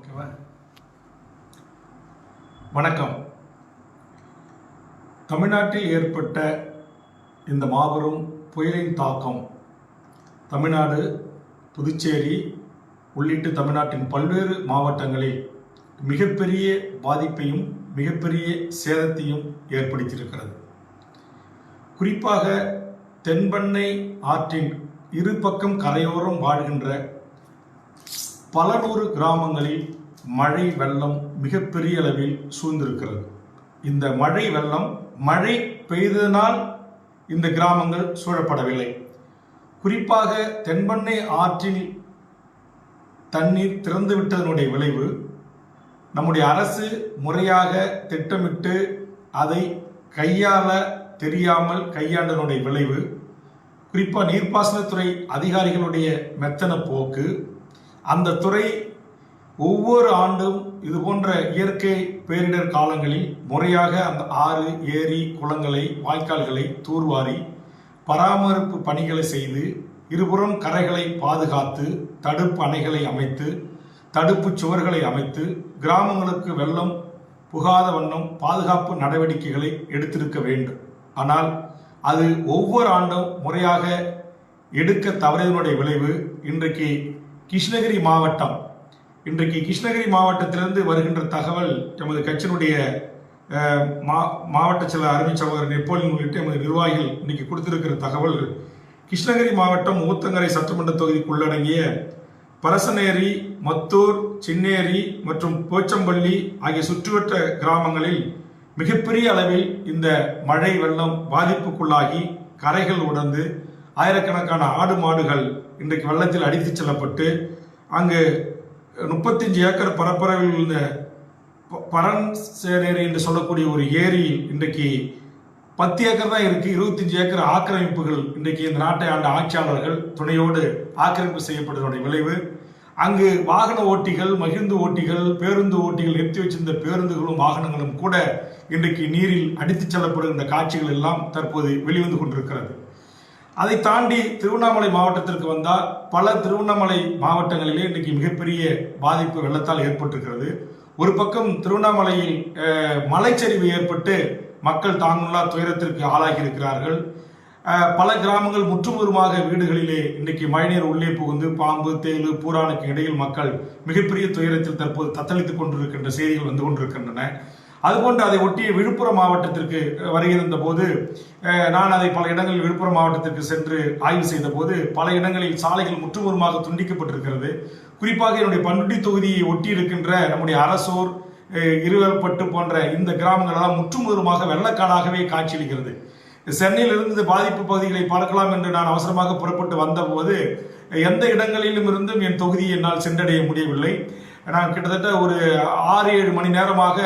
ஓகேவா? வணக்கம். தமிழ்நாட்டில் ஏற்பட்ட இந்த மாபெரும் புயலின் தாக்கம் தமிழ்நாடு புதுச்சேரி உள்ளிட்டு தமிழ்நாட்டின் பல்வேறு மாவட்டங்களில் மிகப்பெரிய பாதிப்பையும் மிகப்பெரிய சேதத்தையும் ஏற்படுத்தியிருக்கிறது. குறிப்பாக தென்பண்ணை ஆற்றின் இரு பக்கம் கரையோரம் வாழ்கின்ற பல நூறு கிராமங்களில் மழை வெள்ளம் மிகப்பெரிய அளவில் சூழ்ந்திருக்கிறது. இந்த மழை வெள்ளம் மழை பெய்ததனால் இந்த கிராமங்கள் சூழப்படவில்லை. குறிப்பாக தென்பண்ணை ஆற்றில் தண்ணீர் திறந்துவிட்டதனுடைய விளைவு நம்முடைய அரசு முறையாக திட்டமிட்டு அதை கையாள தெரியாமல் கையாண்டனுடைய விளைவு குறிப்பாக நீர்ப்பாசனத்துறை அதிகாரிகளுடைய மெத்தன போக்கு அந்த துறை ஒவ்வொரு ஆண்டும் இது போன்ற இயற்கை பேரிடர் காலங்களில் முறையாக அந்த ஆறு ஏரி குளங்களை வாய்க்கால்களை தூர்வாரி பராமரிப்பு பணிகளை செய்து இருபுறம் கரைகளை பாதுகாத்து தடுப்பு அணைகளை அமைத்து தடுப்பு சுவர்களை அமைத்து கிராமங்களுக்கு வெள்ளம் புகாத வண்ணம் பாதுகாப்பு நடவடிக்கைகளை எடுத்திருக்க வேண்டும். ஆனால் அது ஒவ்வொரு ஆண்டும் முறையாக எடுக்க தவறியதனுடைய விளைவு இன்றைக்கு கிருஷ்ணகிரி மாவட்டம். இன்றைக்கு கிருஷ்ணகிரி மாவட்டத்திலிருந்து வருகின்ற தகவல் எமது கட்சியினுடைய மா- மாவட்ட சில அரவிந்த் சகோதரர் நெப்போலியன் உள்ளிட்ட எமது நிர்வாகிகள் இன்னைக்கு கொடுத்திருக்கிற தகவல் கிருஷ்ணகிரி மாவட்டம் ஊத்தங்கரை சட்டமன்ற தொகுதிக்கு உள்ளடங்கிய பரசனேரி மத்தூர் சின்னேரி மற்றும் போச்சம்பள்ளி ஆகிய சுற்றுவட்ட கிராமங்களில் மிகப்பெரிய அளவில் இந்த மழை வெள்ளம் பாதிப்புக்குள்ளாகி கரைகள் உடந்து ஆயிரக்கணக்கான ஆடு மாடுகள் இன்றைக்கு வெள்ளத்தில் அடித்துச் செல்லப்பட்டு அங்கு முப்பத்தஞ்சு ஏக்கர் பரப்பரவில் இருந்த ப- பரன் சேனேரி என்று சொல்லக்கூடிய ஒரு ஏரியில் இன்றைக்கு பத்து ஏக்கர் தான் இருக்கு. இருபத்தஞ்சு ஏக்கர் ஆக்கிரமிப்புகள் இன்றைக்கு இந்த நாட்டை ஆண்ட ஆட்சியாளர்கள் துணையோடு ஆக்கிரமிப்பு செய்யப்பட்டதனுடைய விளைவு. அங்கு வாகன ஓட்டிகள் மகிழ்ந்து ஓட்டிகள் பேருந்து ஓட்டிகள் நிறுத்தி வச்சிருந்த பேருந்துகளும் வாகனங்களும் கூட இன்றைக்கு நீரில் அடித்துச் செல்லப்படுகின்ற காட்சிகள் எல்லாம் தற்போது வெளிவந்து கொண்டிருக்கிறது. அதை தாண்டி திருவண்ணாமலை மாவட்டத்திற்கு வந்தால் பல திருவண்ணாமலை மாவட்டங்களிலே இன்றைக்கு மிகப்பெரிய பாதிப்பு வெள்ளத்தால் ஏற்பட்டிருக்கிறது. ஒரு பக்கம் திருவண்ணாமலையில் மலைச்சரிவு ஏற்பட்டு மக்கள் தாங்குள்ளா துயரத்திற்கு ஆளாகி இருக்கிறார்கள் பல கிராமங்கள் முற்றுமுறுமாக வீடுகளிலே இன்றைக்கு மழைநீர் உள்ளே புகுந்து பாம்பு தேலு பூரானுக்கு இடையில் மக்கள் மிகப்பெரிய துயரத்தில் தற்போது தத்தளித்துக் கொண்டிருக்கின்ற செய்திகள் வந்து கொண்டிருக்கின்றன. அதுபோன்று அதை ஒட்டிய விழுப்புரம் மாவட்டத்திற்கு அஹ், வருகிற போது நான் அதை பல இடங்களில் விழுப்புரம் மாவட்டத்திற்கு சென்று ஆய்வு செய்த போது பல இடங்களில் சாலைகள் முற்றுமுறுமாக துண்டிக்கப்பட்டிருக்கிறது. குறிப்பாக என்னுடைய பண்ருட்டி தொகுதியை ஒட்டி இருக்கின்ற நம்முடைய அரசூர் அஹ், போன்ற இந்த கிராமங்கள் எல்லாம் முற்றுமுறுமாக வெள்ளக்காடாகவே காட்சியளிக்கிறது. சென்னையிலிருந்து பாதிப்பு பகுதிகளை பார்க்கலாம் என்று நான் அவசரமாக புறப்பட்டு வந்தபோது எந்த இடங்களிலும் இருந்தும் என் தொகுதியை என்னால் சென்றடைய முடியவில்லை. நான் கிட்டத்தட்ட ஒரு ஆறு ஏழு மணி நேரமாக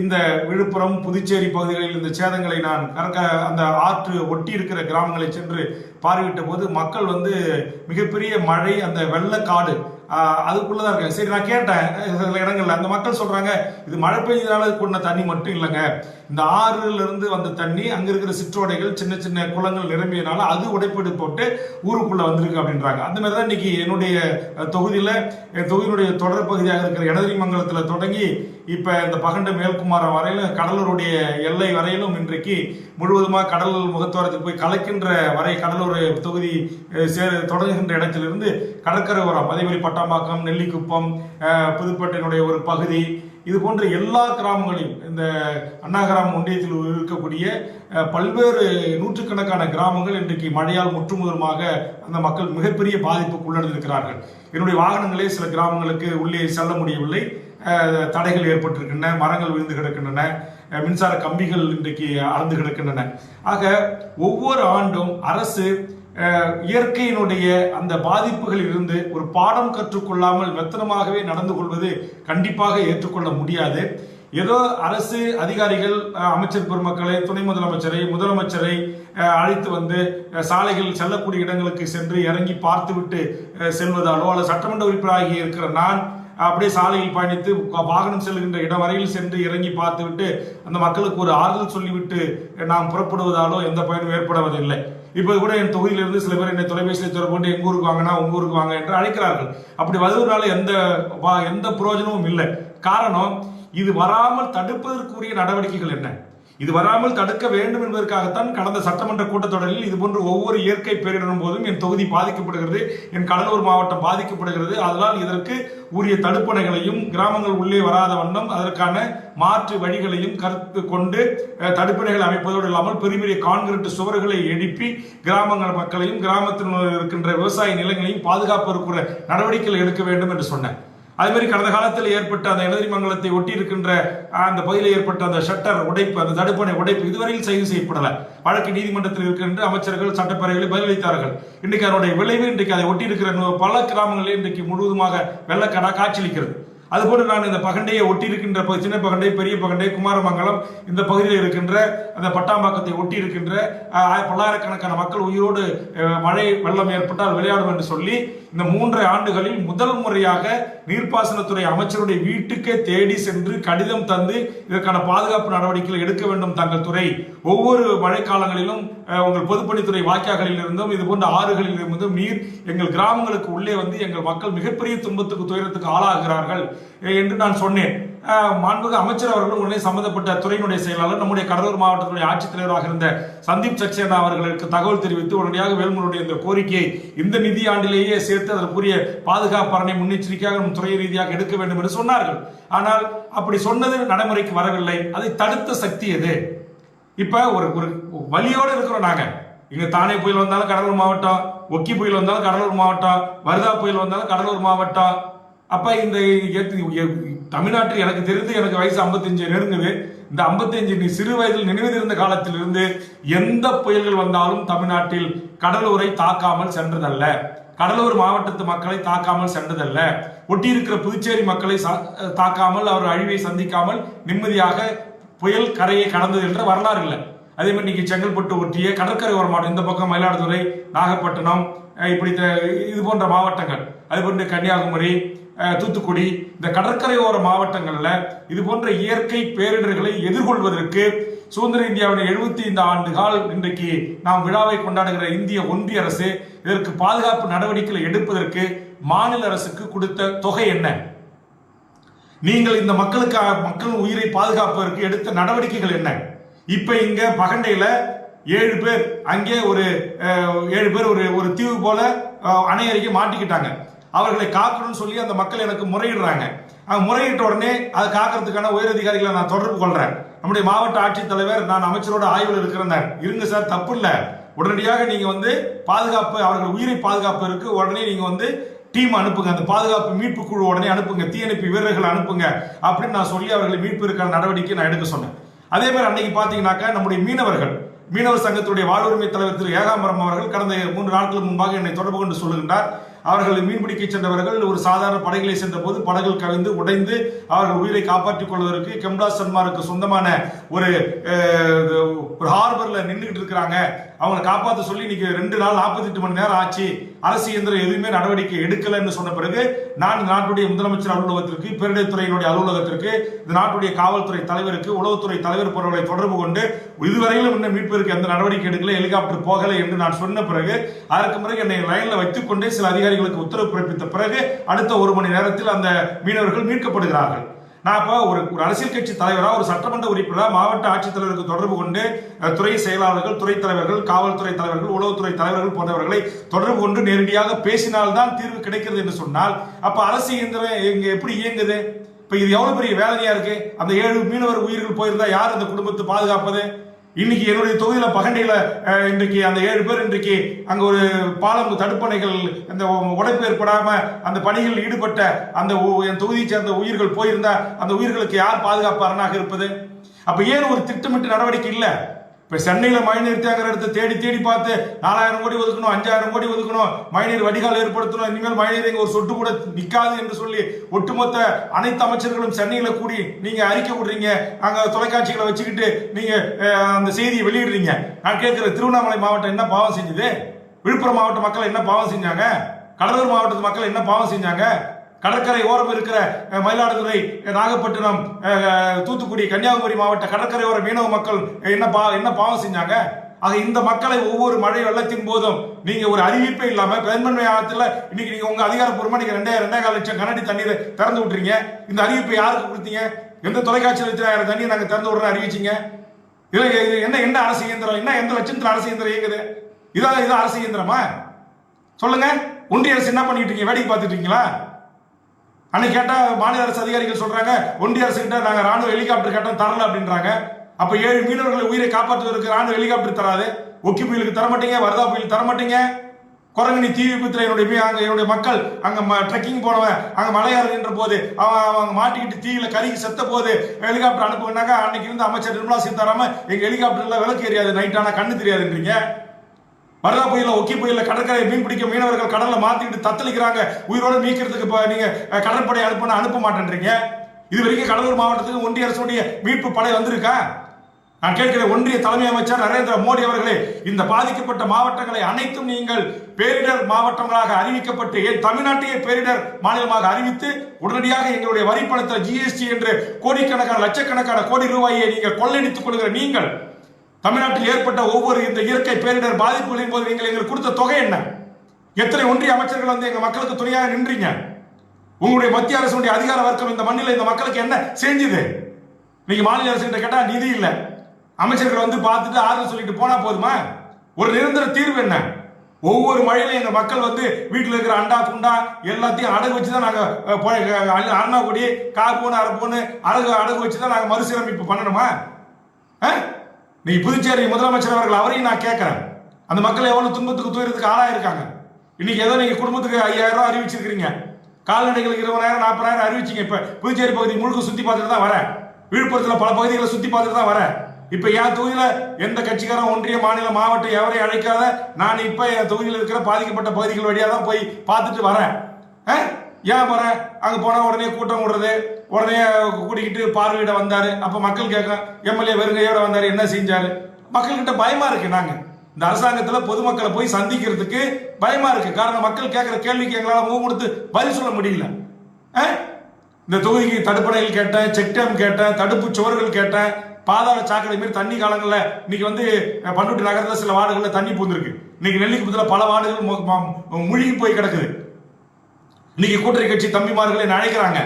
இந்த விழுப்புரம் புதுச்சேரி பகுதிகளில் இந்த சேதங்களை நான் கறக்க அந்த ஆற்று ஒட்டி இருக்கிற கிராமங்களை சென்று பார்வையிட்ட போது மக்கள் வந்து மிகப்பெரிய மழை அந்த வெள்ளக்காடு அதுக்குள்ளே அதுக்குள்ளதான் இருக்காங்க. சரி நான் கேட்டேன் சில இடங்கள்ல. அந்த மக்கள் சொல்றாங்க இது மழை பெய்தனால கொண்ட தண்ணி மட்டும் இல்லைங்க. இந்த ஆறுல இருந்து வந்த தண்ணி அங்க இருக்கிற சிற்றோடைகள் சின்ன சின்ன குளங்கள் நிரம்பியனால அது உடைப்பீடு போட்டு ஊருக்குள்ள வந்திருக்கு அப்படின்றாங்க. அந்த மாதிரி தான் இன்னைக்கு என்னுடைய தொகுதியில் தொகுதியில என் தொகுதியினுடைய தொடர் பகுதியாக இருக்கிற இடதரிமங்கலத்துல தொடங்கி இப்போ இந்த பகண்ட மேல்குமாரம் வரையிலும் கடலூருடைய எல்லை வரையிலும் இன்றைக்கு முழுவதுமாக கடல் முகத்துவாரத்துக்கு போய் கலக்கின்ற வரை கடலூர் தொகுதி அஹ், சேர தொடங்குகின்ற இடத்திலிருந்து கடற்கரை ஓரம் அதேமாதிரி பட்டாம்பாக்கம் நெல்லிக்குப்பம் புதுப்பேட்டையினுடைய ஒரு பகுதி இது போன்ற எல்லா கிராமங்களையும் இந்த அண்ணா கிராம ஒன்றியத்தில் இருக்கக்கூடிய பல்வேறு நூற்றுக்கணக்கான கிராமங்கள் இன்றைக்கு மழையால் முற்றுமுதலுமாக அந்த மக்கள் மிகப்பெரிய பாதிப்புக்கு உள்ளடைந்திருக்கிறார்கள் என்னுடைய வாகனங்களே சில கிராமங்களுக்கு உள்ளே செல்ல முடியவில்லை. தடைகள் ஏற்பட்டிருக்கின்றன மரங்கள் விழுந்து கிடக்கின்றன மின்சார கம்பிகள் இன்றைக்கு அளந்து கிடக்கின்றன. ஆக ஒவ்வொரு ஆண்டும் அரசு இயற்கையினுடைய அந்த பாதிப்புகளில் இருந்து ஒரு பாடம் கற்றுக்கொள்ளாமல் மெத்தனமாகவே நடந்து கொள்வது கண்டிப்பாக ஏற்றுக்கொள்ள முடியாது. ஏதோ அரசு அதிகாரிகள் அமைச்சர் பெருமக்களை துணை முதலமைச்சரை முதலமைச்சரை அழைத்து வந்து சாலைகள் செல்லக்கூடிய இடங்களுக்கு சென்று இறங்கி பார்த்துவிட்டு செல்வதாலோ அல்லது சட்டமன்ற உறுப்பினராகி இருக்கிற நான் அப்படியே சாலையில் பயணித்து வாகனம் செல்கின்ற இடம் வரையில் சென்று இறங்கி பார்த்துவிட்டு அந்த மக்களுக்கு ஒரு ஆறுதல் சொல்லிவிட்டு நாம் புறப்படுவதாலோ எந்த பயனும் ஏற்படுவதில்லை. இப்போ கூட என் தொகுதியிலிருந்து சில பேர் என்னை தொலைபேசியில் தொடர்பு கொண்டு எங்க ஊருக்கு வாங்கினா உங்க ஊருக்கு வாங்க என்று அழைக்கிறார்கள். அப்படி வருவதனால எந்த வா- எந்த பிரயோஜனமும் இல்லை. காரணம் இது வராமல் தடுப்பதற்குரிய நடவடிக்கைகள் என்ன? இது வராமல் தடுக்க வேண்டும் என்பதற்காகத்தான் கடந்த சட்டமன்ற கூட்டத்தொடரில் இதுபோன்று ஒவ்வொரு இயற்கை பேரிடரும் போதும் என் தொகுதி பாதிக்கப்படுகிறது என் கடலூர் மாவட்டம் பாதிக்கப்படுகிறது. அதனால் இதற்கு உரிய தடுப்பணைகளையும் கிராமங்கள் உள்ளே வராத வண்ணம் அதற்கான மாற்று வழிகளையும் கருத்து கொண்டு தடுப்பணைகள் அமைப்பதோடு இல்லாமல் பெரிய பெரிய கான்கிரீட் சுவர்களை எழுப்பி கிராமங்கள் மக்களையும் கிராமத்தில் இருக்கின்ற விவசாய நிலங்களையும் பாதுகாப்பதற்குரிய நடவடிக்கைகள் எடுக்க வேண்டும் என்று சொன்னேன். அதே மாதிரி கடந்த காலத்தில் ஏற்பட்ட அந்த எலதிரிமங்கலத்தை ஒட்டி இருக்கின்ற அந்த பகுதியில் ஏற்பட்ட அந்த ஷட்டர் உடைப்பு அந்த தடுப்பணை உடைப்பு இதுவரையில் செய்து செய்யப்படலை. வழக்கு நீதிமன்றத்தில் இருக்கின்ற அமைச்சர்கள் சட்டப்பேரவைகளை பதிலளித்தார்கள் இன்றைக்கு அதனுடைய விளைவு இன்றைக்கு அதை ஒட்டி இருக்கிற பல கிராமங்களில் இன்றைக்கு முழுவதுமாக வெள்ளக்கடா காட்சியளிக்கிறது. அதுபோல நான் இந்த பகண்டையை ஒட்டி இருக்கின்ற சின்ன பகண்டை பெரிய பகண்டை குமாரமங்கலம் இந்த பகுதியில் இருக்கின்ற அந்த பட்டாம்பாக்கத்தை ஒட்டி இருக்கின்ற பல்லாயிரக்கணக்கான மக்கள் உயிரோடு மழை வெள்ளம் ஏற்பட்டால் விளையாடும் என்று சொல்லி இந்த மூன்று ஆண்டுகளில் முதல் முறையாக நீர்ப்பாசனத்துறை அமைச்சருடைய வீட்டுக்கே தேடி சென்று கடிதம் தந்து இதற்கான பாதுகாப்பு நடவடிக்கைகள் எடுக்க வேண்டும் தங்கள் துறை. ஒவ்வொரு மழைக்காலங்களிலும் உங்கள் பொதுப்பணித்துறை வாக்கியாக்களில் இருந்தும் இது போன்ற ஆறுகளில் இருந்தும் நீர் எங்கள் கிராமங்களுக்கு உள்ளே வந்து எங்கள் மக்கள் மிகப்பெரிய துன்பத்துக்கு துயரத்துக்கு ஆளாகிறார்கள். என்று நான் சொன்னேன். மாண்புக அமைச்சர் அவர்களும் உடனே சம்பந்தப்பட்ட துறையினுடைய செயலாளர் நம்முடைய கடலூர் மாவட்டத்துடைய ஆட்சித்தலைவராக இருந்த சந்தீப் சக்சேனா அவர்களுக்கு தகவல் தெரிவித்து உடனடியாக வேல்முருடைய இந்த கோரிக்கையை இந்த நிதி ஆண்டிலேயே சேர்த்து அதற்குரிய பாதுகாப்பு அரணை முன்னெச்சரிக்கையாக நம் துறை ரீதியாக எடுக்க வேண்டும் என்று சொன்னார்கள். ஆனால் அப்படி சொன்னது நடைமுறைக்கு வரவில்லை. அதை தடுத்த சக்தி எது? இப்ப ஒரு ஒரு வழியோடு இருக்கிறோம் நாங்க. இங்க தானே புயல் வந்தாலும் கடலூர் மாவட்டம் ஒக்கி புயல் வந்தாலும் கடலூர் மாவட்டம் வருதா புயல் வந்தாலும் கடலூர் மாவட்டம் அப்ப இந்த தமிழ்நாட்டில் எனக்கு தெரிந்து எனக்கு வயசு 55 நெருங்குது. இந்த 55 நீ சிறு வயதில் நினைவிருந்த காலத்திலிருந்து எந்த புயல்கள் வந்தாலும் தமிழ்நாட்டில் கடலூரை தாக்காமல் சென்றதல்ல. கடலூர் மாவட்டத்து மக்களை தாக்காமல் சென்றதல்ல. ஒட்டி இருக்கிற புதுச்சேரி மக்களை சா- தாக்காமல் அவர் அழிவை சந்திக்காமல் நிம்மதியாக புயல் கரையை கடந்தது என்ற வரலாறு இல்லை. அதே மாதிரி இன்னைக்கு செங்கல்பட்டு ஒட்டிய கடற்கரை ஓர மாவட்டம் இந்த பக்கம் மயிலாடுதுறை நாகப்பட்டினம் இப்படி இது போன்ற மாவட்டங்கள். அது போன்ற கன்னியாகுமரி தூத்துக்குடி இந்த கடற்கரையோர மாவட்டங்களில் இது போன்ற இயற்கை பேரிடர்களை எதிர்கொள்வதற்கு சுதந்திர இந்தியாவின் எழுபத்தி ஐந்து ஆண்டு கால் இன்றைக்கு நாம் விழாவை கொண்டாடுகிற இந்திய ஒன்றிய அரசு இதற்கு பாதுகாப்பு நடவடிக்கைகளை எடுப்பதற்கு மாநில அரசுக்கு கொடுத்த தொகை என்ன? நீங்கள் இந்த மக்களுக்காக மக்கள் உயிரை பாதுகாப்பதற்கு எடுத்த நடவடிக்கைகள் என்ன? இப்ப இங்க பகண்டையில ஏழு பேர் அங்கே ஒரு ஏழு பேர் ஒரு ஒரு தீவு போல அணையறிக்கை அணை மாட்டிக்கிட்டாங்க. அவர்களை காக்கணும்னு சொல்லி அந்த மக்கள் எனக்கு முறையிடுறாங்க. அவங்க முறையிட்ட உடனே அதை காக்கிறதுக்கான உயரதிகாரிகளை நான் தொடர்பு கொள்றேன். நம்முடைய மாவட்ட ஆட்சித்தலைவர் நான் அமைச்சரோட ஆய்வில் இருக்கிறேன். இருங்க சார் தப்பு இல்லை. உடனடியாக நீங்க வந்து பாதுகாப்பு அவர்கள் உயிரை பாதுகாப்பதற்கு உடனே நீங்க வந்து டீம் அனுப்புங்க. அந்த பாதுகாப்பு மீட்பு குழு உடனே அனுப்புங்க. தீயணைப்பு வீரர்கள் அனுப்புங்க. அப்படின்னு நான் சொல்லி அவர்களை மீட்பிற்கான நடவடிக்கை நான் எடுக்க சொன்னேன். அதே மாதிரி அன்னைக்கு பாத்தீங்கன்னாக்கா நம்முடைய மீனவர்கள் மீனவர் சங்கத்துடைய வாழ்வுரிமை தலைவர் திரு ஏகாம்பரம் அவர்கள் கடந்த மூன்று நாட்கள் முன்பாக என்னை தொடர்பு கொண்டு சொல்லுகின்றார். அவர்கள் மீன்பிடிக்க சென்றவர்கள் ஒரு சாதாரண படகிலே சென்ற போது படகுகள் கவிழ்ந்து உடைந்து அவர்கள் உயிரை காப்பாற்றிக் கொள்வதற்கு கெம்லா சன்மாருக்கு சொந்தமான ஒரு ஒரு ஹார்பர்ல நின்றுகிட்டு இருக்கிறாங்க. அவங்களை காப்பாற்ற சொல்லி இன்னைக்கு ரெண்டு நாள் நாற்பத்தெட்டு மணி நேரம் ஆச்சு. அரசு இயந்திரம் எதுவுமே நடவடிக்கை எடுக்கலன்னு சொன்ன பிறகு நான் இந்த நாட்டுடைய முதலமைச்சர் அலுவலகத்திற்கு பேரிடத்துறையினுடைய அலுவலகத்திற்கு இந்த நாட்டுடைய காவல்துறை தலைவருக்கு உளவுத்துறை தலைவர் போன்றவர்களை தொடர்பு கொண்டு இதுவரையிலும் இன்னும் மீட்பதற்கு எந்த நடவடிக்கை எடுக்கல ஹெலிகாப்டர் போகலை என்று நான் சொன்ன பிறகு அதற்கு பிறகு என்னை லைன்ல வைத்துக் கொண்டே சில அதிகாரிகளுக்கு உத்தரவு பிறப்பித்த பிறகு அடுத்த ஒரு மணி நேரத்தில் அந்த மீனவர்கள் மீட்கப்படுகிறார்கள். நான் இப்போ ஒரு ஒரு அரசியல் கட்சி தலைவராக ஒரு சட்டமன்ற உறுப்பினராக மாவட்ட ஆட்சித்தலைவருக்கு தொடர்பு கொண்டு துறை செயலாளர்கள் துறை தலைவர்கள் காவல்துறை தலைவர்கள் உளவுத்துறை தலைவர்கள் போன்றவர்களை தொடர்பு கொண்டு நேரடியாக பேசினால்தான் தீர்வு கிடைக்கிறது என்று சொன்னால் அப்போ அரசு இயந்திரம் இங்கே எப்படி இயங்குது? இப்போ இது எவ்வளோ பெரிய வேதனையாக இருக்குது அந்த ஏழு மீனவர் உயிர்கள் போயிருந்தால் யார் அந்த குடும்பத்தை பாதுகாப்பது? இன்னைக்கு என்னுடைய தொகுதியில் பகண்டையில் இன்றைக்கு அந்த ஏழு பேர் இன்றைக்கு அங்கே ஒரு பாலம் தடுப்பணைகள் அந்த உடைப்பு ஏற்படாமல் அந்த பணிகளில் ஈடுபட்ட அந்த உ- என் தொகுதியை சேர்ந்த உயிர்கள் போயிருந்தா அந்த உயிர்களுக்கு யார் பாதுகாப்பு அரணாக இருப்பது? அப்போ ஏன் ஒரு திட்டமிட்ட நடவடிக்கை இல்லை? இப்ப சென்னையில மழைநீர் தேங்குற இடத்தை தேடி தேடி பார்த்து நாலாயிரம் கோடி ஒதுக்கணும் அஞ்சாயிரம் கோடி ஒதுக்கணும். மழைநீர் வடிகால் ஏற்படுத்தணும். இனிமேல் மழைநீர் இங்க ஒரு சொட்டு கூட நிக்காது என்று சொல்லி ஒட்டுமொத்த அனைத்து அமைச்சர்களும் சென்னையில கூடி நீங்க அறிக்கை விடுறீங்க. அங்க தொலைக்காட்சிகளை வச்சுக்கிட்டு நீங்க அந்த செய்தியை வெளியிடுறீங்க. நான் கேட்கிற திருவண்ணாமலை மாவட்டம் என்ன பாவம் செஞ்சது? விழுப்புரம் மாவட்ட மக்கள் என்ன பாவம் செஞ்சாங்க? கடலூர் மாவட்டத்து மக்கள் என்ன பாவம் செஞ்சாங்க? கடற்கரை ஓரம் இருக்கிற மயிலாடுதுறை நாகப்பட்டினம் தூத்துக்குடி கன்னியாகுமரி மாவட்ட கடற்கரை ஓர மீனவ மக்கள் என்ன பா என்ன பாவம் செஞ்சாங்க? ஆக இந்த மக்களை ஒவ்வொரு மழை வெள்ளத்தின் போதும் நீங்க ஒரு அறிவிப்பே இல்லாம பெரும்பான்மை ஆகத்துல இன்னைக்கு நீங்க உங்க அதிகாரப்பூர்வமா நீங்க ரெண்டே ரெண்டே கால் லட்சம் கனடி தண்ணீரை திறந்து விட்டுறீங்க. இந்த அறிவிப்பை யாருக்கு கொடுத்தீங்க? எந்த தொலைக்காட்சி நிலையத்தில் தண்ணியை நாங்க திறந்து விடுறோம் அறிவிச்சீங்க? இதுல என்ன என்ன அரசு இயந்திரம்? என்ன எந்த லட்சத்துல அரசு இயந்திரம் இயங்குது? இதான் இது அரசு இயந்திரமா? சொல்லுங்க. ஒன்றிய அரசு என்ன பண்ணிட்டு இருக்கீங்க? வேடிக்கை பார்த்துட்டு இருக்கீங்களா? அன்னைக்கு கேட்டால் மாநில அரசு அதிகாரிகள் சொல்றாங்க ஒன்றிய அரசு கிட்ட நாங்கள் ராணுவ ஹெலிகாப்டர் கேட்டோம் தரல அப்படின்றாங்க. அப்ப ஏழு மீனவர்களை உயிரை காப்பாற்றுவதற்கு ராணுவ ஹெலிகாப்டர் தராது. ஒக்கி புயலுக்கு தர மாட்டீங்க வரதா புயல் தர மாட்டீங்க. குரங்கணி தீ விபத்தில் என்னுடைய என்னுடைய மக்கள் அங்கே ட்ரெக்கிங் போனவன் அங்க மலையாறுகின்ற போது அவன் அவங்க மாட்டிக்கிட்டு தீயில கருகி செத்த போது ஹெலிகாப்டர் அனுப்புனாக்கா அன்னைக்கு இருந்து அமைச்சர் நிர்மலா சீதாராமன் எங்க ஹெலிகாப்டர்லாம் விளக்கு எரியாது நைட் ஆனால் கண்ணு தெரியாதுன்றீங்க. வரதா புயல ஒக்கி புயல கடற்கரை மீன் பிடிக்க மீனவர்கள் கடல்ல மாத்திக்கிட்டு தத்தளிக்கிறாங்க. உயிரோட மீட்கிறதுக்கு இப்ப நீங்க கடற்படை அனுப்பணும் அனுப்ப மாட்டேன்றீங்க. இது வரைக்கும் கடலூர் மாவட்டத்துக்கு ஒன்றிய அரசுடைய மீட்பு படை வந்திருக்கா? நான் கேட்கிறேன் ஒன்றிய தலைமை அமைச்சர் நரேந்திர மோடி அவர்களே இந்த பாதிக்கப்பட்ட மாவட்டங்களை அனைத்தும் நீங்கள் பேரிடர் மாவட்டங்களாக அறிவிக்கப்பட்டு ஏன் தமிழ்நாட்டையே பேரிடர் மாநிலமாக அறிவித்து உடனடியாக எங்களுடைய வரி ஜிஎஸ்டி என்று கோடிக்கணக்கான லட்சக்கணக்கான கோடி ரூபாயை நீங்கள் கொள்ளையடித்துக் கொள்கிற நீங்கள் தமிழ்நாட்டில் ஏற்பட்ட ஒவ்வொரு இந்த இயற்கை பேரிடர் பாதிப்புகளின் போது நீங்கள் எங்களுக்கு கொடுத்த தொகை என்ன? எத்தனை ஒன்றிய அமைச்சர்கள் வந்து எங்க மக்களுக்கு துணையாக நின்றீங்க? உங்களுடைய மத்திய அரசுடைய அதிகார வர்க்கம் இந்த மண்ணில் இந்த மக்களுக்கு என்ன செஞ்சுது? நீங்க மாநில அரசு கிட்ட கேட்டா நிதி இல்லை. அமைச்சர்கள் வந்து பார்த்துட்டு ஆறுதல் சொல்லிட்டு போனா போதுமா? ஒரு நிரந்தர தீர்வு என்ன? ஒவ்வொரு மழையிலும் எங்க மக்கள் வந்து வீட்டில் இருக்கிற அண்டா குண்டா எல்லாத்தையும் அடகு வச்சு தான் நாங்கள் அண்ணா கொடி கார்போன் அரப்பூன்னு அடகு அடகு வச்சு தான் நாங்கள் மறுசீரமைப்பு பண்ணணுமா? ஆ நீங்க புதுச்சேரி முதலமைச்சர் அவர்கள் அவரையும் நான் கேட்குறேன். அந்த மக்கள் எவ்வளவு துன்பத்துக்கு துயரத்துக்கு ஆளாயிருக்காங்க இன்னைக்கு ஏதோ நீங்க குடும்பத்துக்கு ஐயாயிரம் ரூபாய் அறிவிச்சிருக்கீங்க கால்நடைகளுக்கு இருபதாயிரம் நாற்பதாயிரம் அறிவிச்சிங்க. இப்ப புதுச்சேரி பகுதி முழுக்க சுத்தி பார்த்துட்டு தான் வரேன். விழுப்புரத்துல பல பகுதிகளை சுத்தி பார்த்துட்டு தான் வரேன். இப்ப என் தொகுதியில எந்த கட்சிக்காரன் ஒன்றிய மாநில மாவட்டம் எவரையும் அழைக்காத நான் இப்ப என் தொகுதியில் இருக்கிற பாதிக்கப்பட்ட பகுதிகள் வழியா தான் போய் பார்த்துட்டு வரேன். ஏன் போற? அங்க போனால் உடனே கூட்டம் விடுறது உடனே கூட்டிக்கிட்டு பார்வையிட வந்தாரு. அப்ப மக்கள் கேட்க எம்எல்ஏ வெறுங்கையோட வந்தாரு. என்ன செஞ்சாரு? மக்கள்கிட்ட பயமா இருக்கு நாங்க. இந்த அரசாங்கத்துல பொதுமக்களை போய் சந்திக்கிறதுக்கு பயமா இருக்கு. காரணம் மக்கள் கேட்கிற கேள்விக்கு எங்களால் முகம் கொடுத்து பதில் சொல்ல முடியல. இந்த தொகுதிக்கு தடுப்பணைகள் கேட்டேன் செக் டேம் கேட்டேன் தடுப்பு சுவர்கள் கேட்டேன். பாதாள சாக்கடை மாரி தண்ணி காலங்களில் இன்னைக்கு வந்து பன்னூட்டு பண்ருட்டி சில வார்டுகளில் தண்ணி பூந்துருக்கு. இன்னைக்கு நெல்லிக்குப்பத்தில் பல வார்டுகள் மூழ்கி போய் கிடக்குது. இன்னைக்கு கூட்டணி கட்சி தம்பிமார்களை அழைக்கிறாங்க?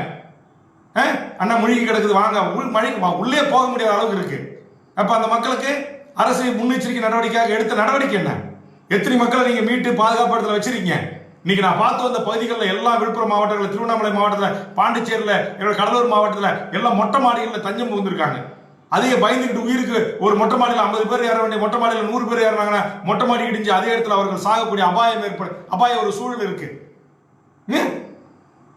அண்ணா முழுகி கிடக்குது வாங்க. உள் மழைக்கு வா- உள்ளே போக முடியாத அளவுக்கு இருக்கு. அப்ப அந்த மக்களுக்கு அரசு முன்னெச்சரிக்கை நடவடிக்கையாக எடுத்த நடவடிக்கை என்ன? எத்தனை மக்களை நீங்க மீட்டு பாதுகாப்பு வச்சிருக்கீங்க? இன்னைக்கு நான் பார்த்து வந்த பகுதிகளில் எல்லா விழுப்புரம் மாவட்டங்களில் திருவண்ணாமலை மாவட்டத்தில் பாண்டிச்சேரியில் என்னோட கடலூர் மாவட்டத்தில் எல்லாம் மொட்டை மாடிகளில் தஞ்சம் புகுந்திருக்காங்க. அதிக பயந்துக்கிட்டு உயிருக்கு ஒரு மொட்டை மாடியில் ஐம்பது பேர் ஏற வேண்டிய மொட்டை மாடியில் நூறு பேர் ஏறினாங்கன்னா மொட்டை மாடி இடிஞ்சு அதே இடத்துல அவர்கள் சாகக்கூடிய அபாயம் ஏற்படும் அபாய ஒரு சூழல் இருக்கு.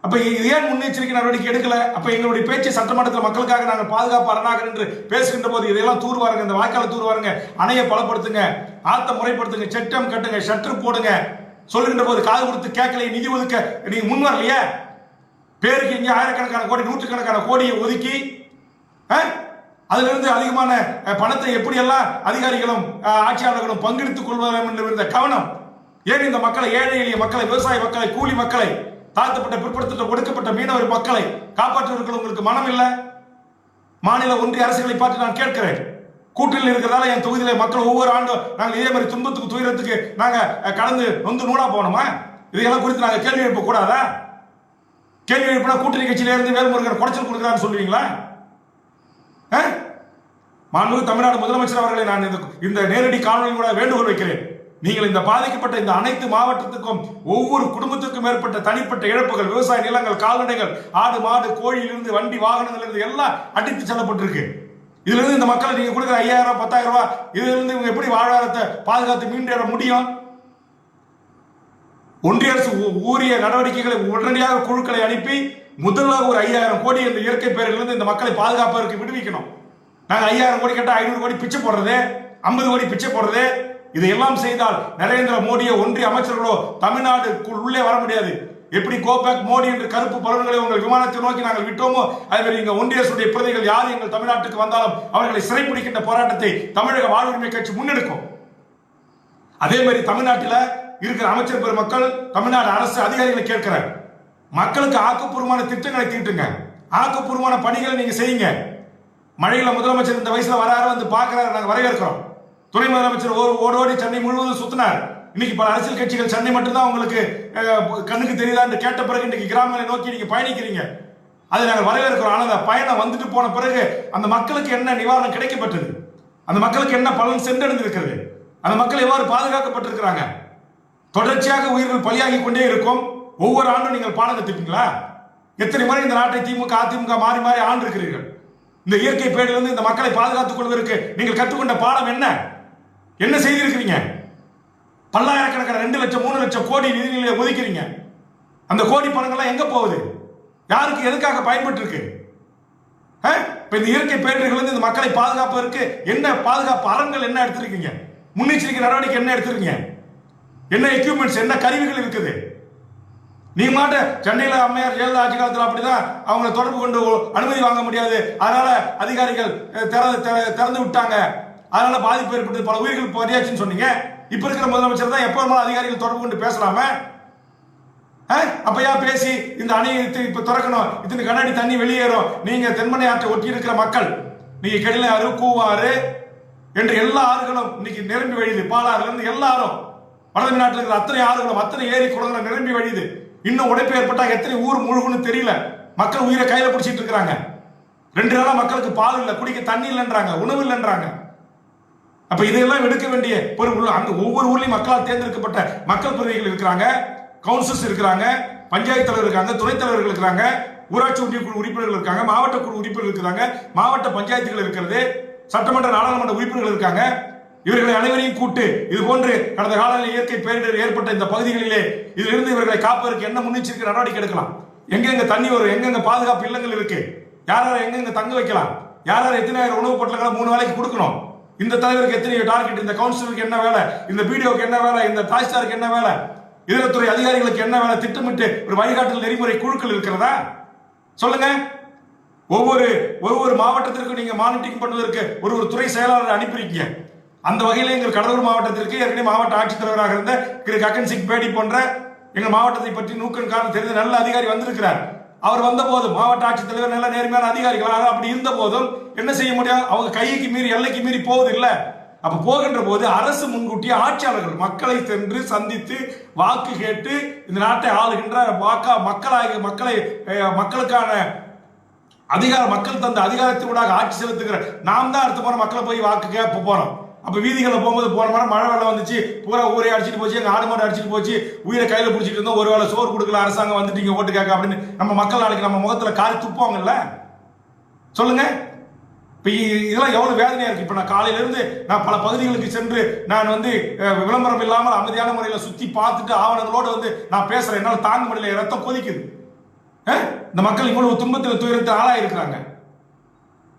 அப்ப இது ஏன் முன்னெச்சரிக்கை நடவடிக்கை எடுக்கல? அப்ப எங்களுடைய பேச்சு சட்டமன்றத்தில் மக்களுக்காக நாங்கள் பாதுகாப்பு அரணாக என்று பேசுகின்ற போது இதையெல்லாம் தூர்வாருங்க இந்த வாய்க்கால தூர்வாருங்க அணையை பலப்படுத்துங்க ஆத்த முறைப்படுத்துங்க செட்டம் கட்டுங்க ஷட்டர் போடுங்க சொல்லுகின்ற போது காது கொடுத்து கேட்கல நிதி ஒதுக்க நீங்க முன் வரலையே? பேருக்கு இங்கே ஆயிரக்கணக்கான கோடி நூற்றுக்கணக்கான கோடியை ஒதுக்கி அதிலிருந்து அதிகமான பணத்தை எப்படியெல்லாம் அதிகாரிகளும் ஆட்சியாளர்களும் பங்கெடுத்துக் கொள்வதும் என்று இருந்த கவனம் ஏன் இந்த மக்களை ஏழை எளிய மக்களை விவசாய மக்களை கூலி மக்களை தாழ்த்தப்பட்ட பிற்படுத்தப்பட்ட ஒடுக்கப்பட்ட மீனவர் மக்களை காப்பாற்றுவதற்கு உங்களுக்கு மனம் இல்லை மாநில ஒன்றிய அரசுகளை பார்த்து நான் கேட்கிறேன். கூட்டில் இருக்கிறதால என் தொகுதியில மக்கள் ஒவ்வொரு ஆண்டும் நாங்கள் இதே மாதிரி துன்பத்துக்கு துயரத்துக்கு நாங்க கலந்து கடந்து நூலா போனோமா இதையெல்லாம் குறித்து நாங்க கேள்வி எழுப்ப கூடாதா? கேள்வி எழுப்பினா கூட்டணி கட்சியில இருந்து வேல்முருகன் குறைச்சல் கொடுக்குறான்னு சொல்லுவீங்களா? அஹ்? மாண்புமிகு தமிழ்நாடு முதலமைச்சர் அவர்களை நான் இந்த இந்த நேரடி காணொலி கூட வேண்டுகோள் வைக்கிறேன். நீங்கள் இந்த பாதிக்கப்பட்ட இந்த அனைத்து மாவட்டத்துக்கும் ஒவ்வொரு குடும்பத்துக்கும் மேற்பட்ட தனிப்பட்ட இழப்புகள் விவசாய நிலங்கள் கால்நடைகள் ஆடு மாடு கோழியிலிருந்து வண்டி வாகனங்கள் இருந்து எல்லாம் அடித்து செல்லப்பட்டிருக்கு. இதுல இருந்து இந்த மக்களை நீங்க கொடுக்குற ஐயாயிரம் பத்தாயிரம் ரூபாய் இதுல இருந்து இவங்க எப்படி வாழ்வாதாரத்தை பாதுகாத்து மீண்டேற முடியும்? ஒன்றிய அரசு ஊரிய நடவடிக்கைகளை உடனடியாக குழுக்களை அனுப்பி முதல்ல ஒரு ஐயாயிரம் கோடி இந்த இயற்கை பேரிலிருந்து இந்த மக்களை பாதுகாப்பதற்கு விடுவிக்கணும். நாங்கள் ஐயாயிரம் கோடி கேட்டால் ஐநூறு கோடி பிச்சை போடுறது ஐம்பது கோடி பிச்சை போடுறது இதையெல்லாம் செய்தால் நரேந்திர மோடியோ ஒன்றிய அமைச்சர்களோ தமிழ்நாடுக்குள் உள்ளே வர முடியாது. எப்படி கோபேக் மோடி என்று கருப்பு பலன்களை உங்கள் விமானத்தை நோக்கி நாங்கள் விட்டோமோ அதே மாதிரி இங்க ஒன்றிய அரசுடைய பிரதிகள் யார் எங்கள் தமிழ்நாட்டுக்கு வந்தாலும் அவர்களை சிறைப்பிடிக்கின்ற போராட்டத்தை தமிழக வாழ்வுரிமை கட்சி முன்னெடுக்கும். அதே மாதிரி தமிழ்நாட்டில் இருக்கிற அமைச்சர் பெருமக்கள் தமிழ்நாடு அரசு அதிகாரிகளை கேட்கிறார். மக்களுக்கு ஆக்கப்பூர்வமான திட்டங்களை தீட்டுங்க. ஆக்கப்பூர்வமான பணிகளை நீங்க செய்யுங்க. மழையில முதலமைச்சர் இந்த வயசுல வராரு வந்து பாக்குறாரு நாங்க வரவேற்கிறோம். துணை முதலமைச்சர் ஓ- சென்னை முழுவதும் சுத்தினார். இன்னைக்கு பல அரசியல் கட்சிகள் சென்னை மட்டும்தான் உங்களுக்கு கண்ணுக்கு கண்ணுக்கு தெரியுதான்னு கேட்ட பிறகு இன்னைக்கு கிராமங்களை நோக்கி நீங்க பயணிக்கிறீங்க. அதை நாங்கள் வரவேற்கிறோம். ஆனால் அந்த பயணம் வந்துட்டு போன பிறகு அந்த மக்களுக்கு என்ன நிவாரணம் கிடைக்கப்பட்டது? அந்த மக்களுக்கு என்ன பலன் சென்றடைந்திருக்கிறது? அந்த மக்கள் எவ்வாறு பாதுகாக்கப்பட்டிருக்கிறாங்க? தொடர்ச்சியாக உயிர்கள் பலியாகி கொண்டே இருக்கும். ஒவ்வொரு ஆண்டும் நீங்கள் பாடம் கத்துப்பீங்களா? எத்தனை முறை இந்த நாட்டை திமுக அதிமுக மாறி மாறி ஆண்டு இருக்கிறீர்கள் இந்த இயற்கை பேரிலிருந்து இந்த மக்களை பாதுகாத்துக் கொள்வதற்கு நீங்கள் கற்றுக்கொண்ட பாடம் என்ன? என்ன செய்திருக்கிறீங்க? பல்லாயிரக்கணக்கான ரெண்டு லட்சம் மூணு லட்சம் கோடி நிதிகளை ஒதுக்கிறீங்க. அந்த கோடி பணங்கள்லாம் எங்க போகுது? யாருக்கு எதுக்காக பயன்பட்டு இருக்கு இப்போ இந்த இயற்கை பேரிடர்கள் வந்து இந்த மக்களை பாதுகாப்பு இருக்கு. என்ன பாதுகாப்பு அறங்கள் என்ன எடுத்திருக்கீங்க? முன்னெச்சரிக்கை நடவடிக்கை என்ன எடுத்திருக்கீங்க? என்ன எக்யூப்மெண்ட்ஸ் என்ன கருவிகள் இருக்குது? நீ மாட்ட சென்னையில் அம்மையார் ஜெயலலிதா ஆட்சி காலத்தில் அப்படிதான் அவங்களை தொடர்பு கொண்டு அனுமதி வாங்க முடியாது. அதனால அதிகாரிகள் திறந்து திற- திறந்து விட்டாங்க. அதனால பாதிப்பு ஏற்பட்டு பல உயிர்கள் பறியாச்சுன்னு சொன்னீங்க. இப்ப இருக்கிற முதலமைச்சர் தான் எப்போ வேணுமாலும் அதிகாரிகள் தொடர்பு கொண்டு பேசலாமே? அப்பயா பேசி இந்த அணையை இப்ப திறக்கணும்? இத்தனை கண்ணாடி தண்ணி வெளியேறும். நீங்க தென்மனை ஆற்றை ஒட்டி இருக்கிற மக்கள் நீங்க கெடில ஆறு கூவாறு என்று எல்லா ஆறுகளும் இன்னைக்கு நிரம்பி வழியுது. பாலாறுல இருந்து எல்லாரும் வடது நாட்டில் இருக்கிற அத்தனை ஆறுகளும் அத்தனை ஏரி குளங்களும் நிரம்பி வழியுது. இன்னும் உடைப்பு ஏற்பட்டா எத்தனை ஊர் முழுகுன்னு தெரியல. மக்கள் உயிரை கையில பிடிச்சிட்டு இருக்கிறாங்க. ரெண்டு நாளா மக்களுக்கு பால் இல்லை குடிக்க தண்ணி இல்லைன்றாங்க உணவு இல்லைன்றாங்க. அப்ப இதையெல்லாம் எடுக்க வேண்டிய பொறுப்பு அங்க ஒவ்வொரு ஊர்லயும் மக்களால் தேர்ந்தெடுக்கப்பட்ட மக்கள் பிரதிநிதிகள் இருக்கிறாங்க கவுன்சில்ஸ் இருக்கிறாங்க பஞ்சாயத்து தலைவர் இருக்காங்க துணைத் தலைவர்கள் இருக்கிறாங்க ஊராட்சி ஒன்றிய குழு உறுப்பினர்கள் இருக்காங்க மாவட்ட குழு உறுப்பினர்கள் இருக்கிறாங்க மாவட்ட பஞ்சாயத்துகள் இருக்கிறது சட்டமன்ற நாடாளுமன்ற உறுப்பினர்கள் இருக்காங்க. இவர்களை அனைவரையும் கூட்டு இது போன்று கடந்த காலங்களில் இயற்கை பேரிடர் ஏற்பட்ட இந்த பகுதிகளிலே இதிலிருந்து இவர்களை காப்பதற்கு என்ன முன்னெச்சரிக்கை நடவடிக்கை எடுக்கலாம்? எங்கெங்க தண்ணி வரும் எங்கெங்க பாதுகாப்பு இல்லங்கள் இருக்கு? யார் யார் எங்கெங்க தங்க வைக்கலாம்? யார் யார் எத்தனை உணவு பொட்டலங்களை மூணு வேலைக்கு கொடுக்கணும்? இந்த தலைவருக்கு எத்தனை டார்கெட் இந்த கவுன்சிலருக்கு என்ன வேலை இந்த பிடிஓக்கு என்ன வேலை இந்த தாய்ஸ்டாருக்கு என்ன வேலை இதரத்துறை அதிகாரிகளுக்கு என்ன வேலை திட்டமிட்டு ஒரு வழிகாட்டல் நெறிமுறை குழுக்கள் இருக்கிறதா? சொல்லுங்க. ஒவ்வொரு ஒவ்வொரு மாவட்டத்திற்கும் நீங்க மானிட்டரிங் பண்ணுவதற்கு ஒரு ஒரு துறை செயலாளர் அனுப்பியிருக்கீங்க. அந்த வகையில் எங்கள் கடலூர் மாவட்டத்திற்கு ஏற்கனவே மாவட்ட ஆட்சித்தலைவராக இருந்த திரு கக்கன் சிங் பேடி போன்ற எங்கள் மாவட்டத்தை பற்றி நூக்கன் காரணம் தெரிந்த நல்ல அதிகாரி வந்திருக்கிறார். அவர் வந்த போதும் மாவட்ட ஆட்சித்தலைவர் நல்ல நேர்மையான அதிகாரிகள் அப்படி இருந்த போதும் என்ன செய்ய முடியாது அவங்க கைக்கு மீறி எல்லைக்கு மீறி போவது இல்லை அப்ப போகின்ற போது அரசு முன்கூட்டிய ஆட்சியாளர்கள் மக்களை சென்று சந்தித்து வாக்கு கேட்டு இந்த நாட்டை ஆளுகின்ற வாக்கா மக்களாக மக்களை மக்களுக்கான அதிகார மக்கள் தந்த அதிகாரத்தினூடாக ஆட்சி செலுத்துகிற நாம் தான் அடுத்த போற மக்களை போய் வாக்கு கேட்ப போறோம். அப்போ வீதிகளில் போகும்போது போன முறை மழை வெள்ளம் வந்துச்சு. பூரா ஊரே அடிச்சிட்டு போச்சு. எங்கள் ஆடு மாடு அடிச்சிட்டு போச்சு. உயிரை கையில் பிடிச்சிட்டு இருந்தோம். ஒரு வேளை சோறு கொடுக்கல அரசாங்கம் வந்துட்டீங்க ஓட்டு கேட்க அப்படின்னு நம்ம மக்கள் நாளைக்கு நம்ம முகத்தில் காரி துப்புவாங்கல்ல? சொல்லுங்க. இப்போ இதெல்லாம் எவ்வளோ வேதனையாக இருக்குது இப்போ நான் காலையிலேருந்து நான் பல பகுதிகளுக்கு சென்று நான் வந்து விளம்பரம் இல்லாமல் அமைதியான முறையில் சுற்றி பார்த்துட்டு ஆவணங்களோடு வந்து நான் பேசுகிறேன் என்னால தாங்க முடியல. ரத்தம் கொதிக்குது. இந்த மக்கள் இவ்வளவு துன்பத்தில் துயரத்தில் ஆளாக இருக்கிறாங்க